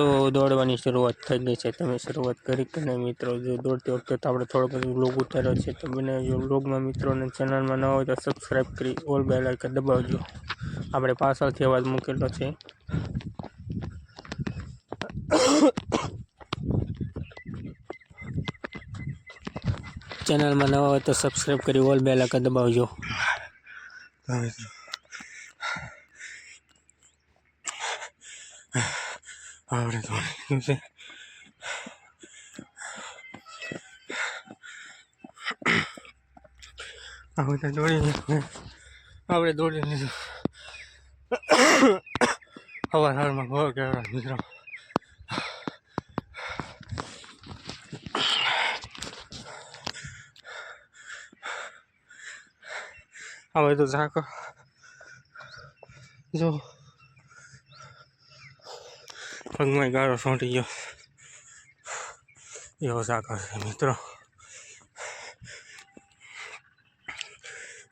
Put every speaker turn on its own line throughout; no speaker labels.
તો દોડવાની શરૂઆત થઈ ગઈ છે તમે શરૂઆત કરી કે નહીં મિત્રો જો દોડતી વખતે તો આપણે થોડો બધું લોગ ઉતાર્યો છે તો બને જો લોગમાં મિત્રોને ચેનલમાં ન હોય તો સબસ્ક્રાઈબ કરી ઓલ બેલ આઇકન દબાવજો આપણે પાછળથી અવાજ મૂકેલો છે ચેનલમાં નવા હોય તો સબસ્ક્રાઈબ કરી ઓલ બેલ આઇકન દબાવજો
મિત્રો આપણે ગયું છે આપણે દોડી દોડીને આપણે દોડી લીધું હવાર હવારમાં બહુ કહેવાય મિત્રો હવે તો ઝાકો જો પગમાં ગાળો સોંટી ગયો. એવો સાકર છે મિત્રો.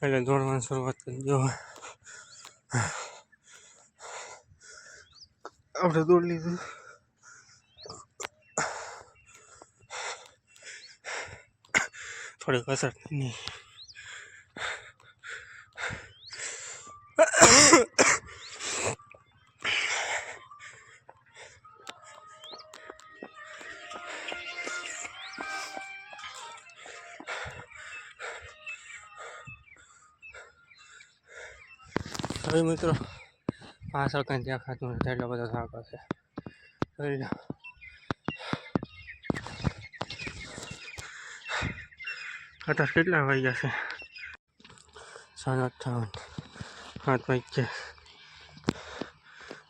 એટલે દોડવાની શરૂઆત કરી દો. આપણે દોડ લીધું. થોડી કસરત નહીં હવે મિત્રો, પાછળ કંઈ દેખાતું નથી, એટલો બધો હશે જોઈ અત્યારે કેટલા વાગ્યા છે? સાડા અઠાવન સાત વાગ્યા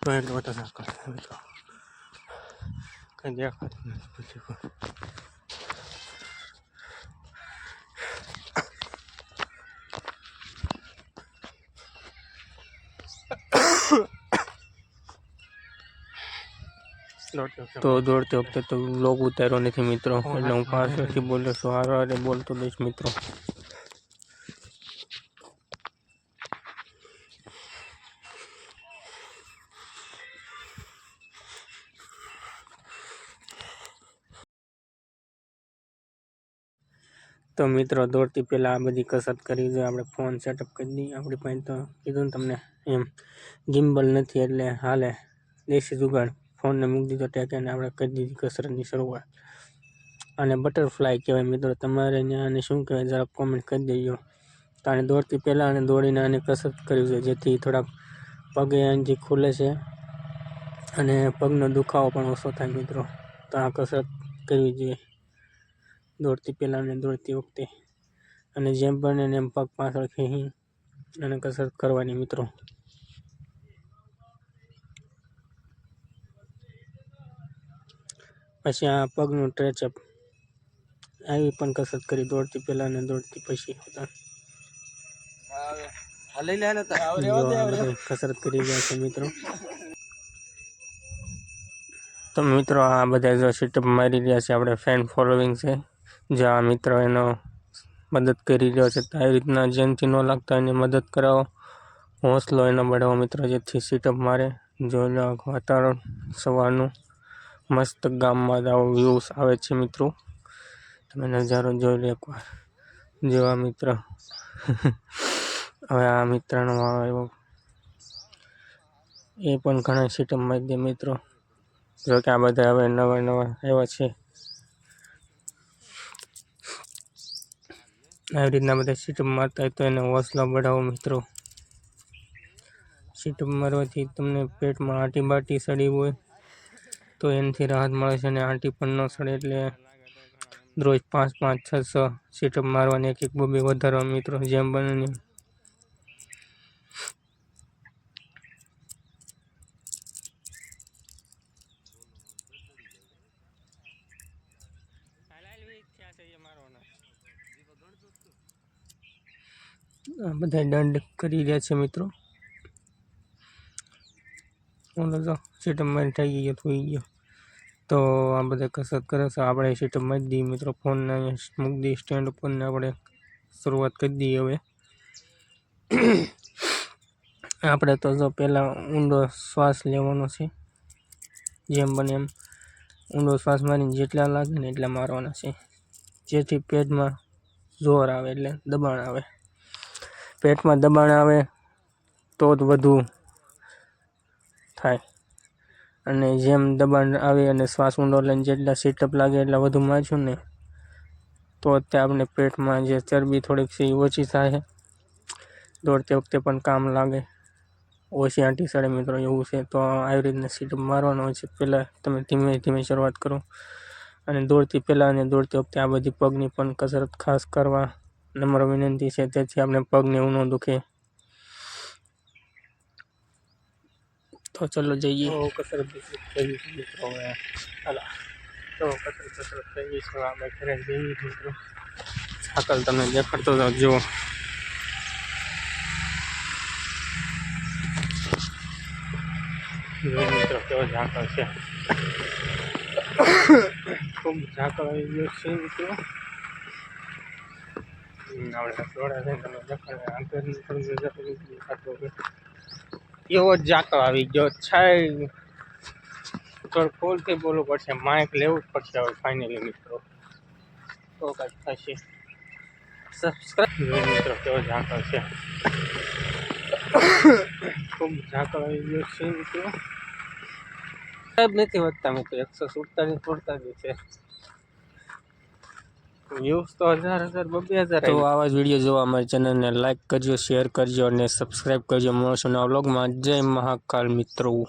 તો એટલો બધો થાક હશે મિત્રો. કંઈ દેખાતું નથી પછી
તો દોડતી વખતે તો વ્લોગ ઉતાર્યો નથી મિત્રો. એટલે હું પાછળથી બોલ્યો છું હારો બોલતો દઈશ મિત્રો. તો મિત્રો દોડતી પહેલાં આ બધી કસરત કરી જોઈએ. આપણે ફોન સેટઅપ કરી દઈએ. આપણી પાસે તો કીધું ને તમને એમ ગિમ્બલ નથી એટલે હાલે દેશી જુગાડ. ફોનને મૂકી દીધો ટેકાને આપણે કરી દીધી કસરતની શરૂઆત. અને બટરફ્લાય કહેવાય મિત્રો, તમારે આને શું કહેવાય જરા કોમેન્ટ કરી દેજો. તો દોડતી પહેલાં અને દોડીને આને કસરત કરવી જોઈએ, જેથી થોડાક પગે અંજી ખુલે છે અને પગનો દુખાવો પણ ઓછો થાય મિત્રો. તો આ કસરત કરવી જોઈએ. દોડતી પહેલાં અને દોડતી વખતે. અને જેમ બને એમ પગ પાછળ ખેંચી અને કસરત કરવાની મિત્રો. પછી આ પગનું ટ્રેચઅપ. આવી પણ કસરત કરી દોડતી પહેલાં અને દોડતી પછી હોતા
ને
કસરત કરી રહ્યા છે મિત્રો. તો મિત્રો આ બધા જો સીટઅપ મારી રહ્યા છે આપણે ફેન ફોલોવિંગ છે. જે આ મિત્ર એનો મદદ કરી રહ્યો છે તો આવી રીતના જેનથી ન લાગતા એને મદદ કરાવો. હોંસલો એનો બઢાવો મિત્રો જેથી સીટઅપ મારે. જોઈ લો વાતાવરણ સવારનું. મસ્ત ગામમાં આવો વ્યૂઝ આવે છે મિત્રો. તમે નજારો જોઈ લો એકવાર. જેવા મિત્ર. હવે આ મિત્રનો આવ્યો. એ પણ ઘણા સિસ્ટમમાં દે મિત્રો. જો કે આ બધા હવે નવા નવા આવ્યા છે. આવી રીતના બધા સીટઅપ મારતા હોય તો એને હોસલો બઢાવો મિત્રો. સીટઅપ મારવાથી તમને પેટમાં આટી બાટી સડી હોય. તો એનાથી રાહત મળે છે અને આંટી પણ ન સડે એટલે રોજ પાંચ પાંચ, છ છ સીટઅપ મારવાની એક એક બબે વધારવા મિત્રો, જેમ બને બધા દંડ કરી રહ્યા છે મિત્રો. ઓલો જો સીટમ મારી થઈ ગયો થઈ ગયો. તો આ બધા કસરત કરે છે. આપણે સીટમ મારી દઈએ મિત્રો ફોનને અહીંયા મૂકી દઈએ સ્ટેન્ડ ઉપરને આપણે શરૂઆત કરી દઈએ હવે. આપણે તો જો પહેલાં ઊંડો શ્વાસ લેવાનો છે. જેમ બને એમ. ઊંડો શ્વાસ મારીને જેટલા લાગે ને એટલા મારવાના છે. જેથી પેટમાં જોર આવે એટલે દબાણ આવે. પેટમાં દબાણ આવે તો જ વધુ થાય. અને જેમ દબાણ આવે અને શ્વાસ ઊંડો લઈને જેટલા સીટઅપ લાગે એટલા વધુ માછું ને. તો તે આપણે પેટમાં જે ચરબી થોડીક એ ઓછી થાય. દોડતી વખતે પણ કામ લાગે. ઓછી આંટી સડે મિત્રો એવું છે તો આવી રીતના સીટઅપ મારવાનો હોય છે. પહેલાં તમે ધીમે ધીમે શરૂઆત કરો. અને દોડતી પહેલાં અને દોડતી વખતે આ બધી પગની પણ કસરત ખાસ કરવા નમ્ર વિનંતી છે. તેથી આપણે પગને એવું ન દુખે. તો ચલો જઈએ. કસરત થઈ છે મિત્રો હવે. હાલો. તો કસરત કસરત થઈ ગઈ છે આપણે ઘરે જઈએ મિત્રો. સાકલ તમને દેખાડતો હતો જુઓ. મિત્રો કેવો ઝાકળ છે. ખૂબ ઝાકળ આવી ગયો છે મિત્રો. આપણે દોડા થઈને તમે દેખાડે થોડી દેખાતો હોય. એવો જ ઝાકળ આવી ગયો. છે થોડું ફૂલથી બોલવું પડશે માઇક લેવું જ પડશે હવે ફાઇનલી મિત્રો. તો કંઈક થશે. સબસ્ક્રાઈબ મિત્રો કેવો ઝાકળ છે. ખૂબ ઝાકળ આવી ગયો છે મિત્રો. સાહેબ નથી વધતા મિત્રો, એકસો સુડતાલીસ જ છે. વ્યૂઝ તો હજાર હજાર બબે હજાર તો આવા. જ વીડિયો જોવા અમારી ચેનલને લાઇક કરજો શેર કરજો અને સબસ્ક્રાઈબ કરજો. મળશું નવા વ્લોગમાં જય મહાકાલ મિત્રો.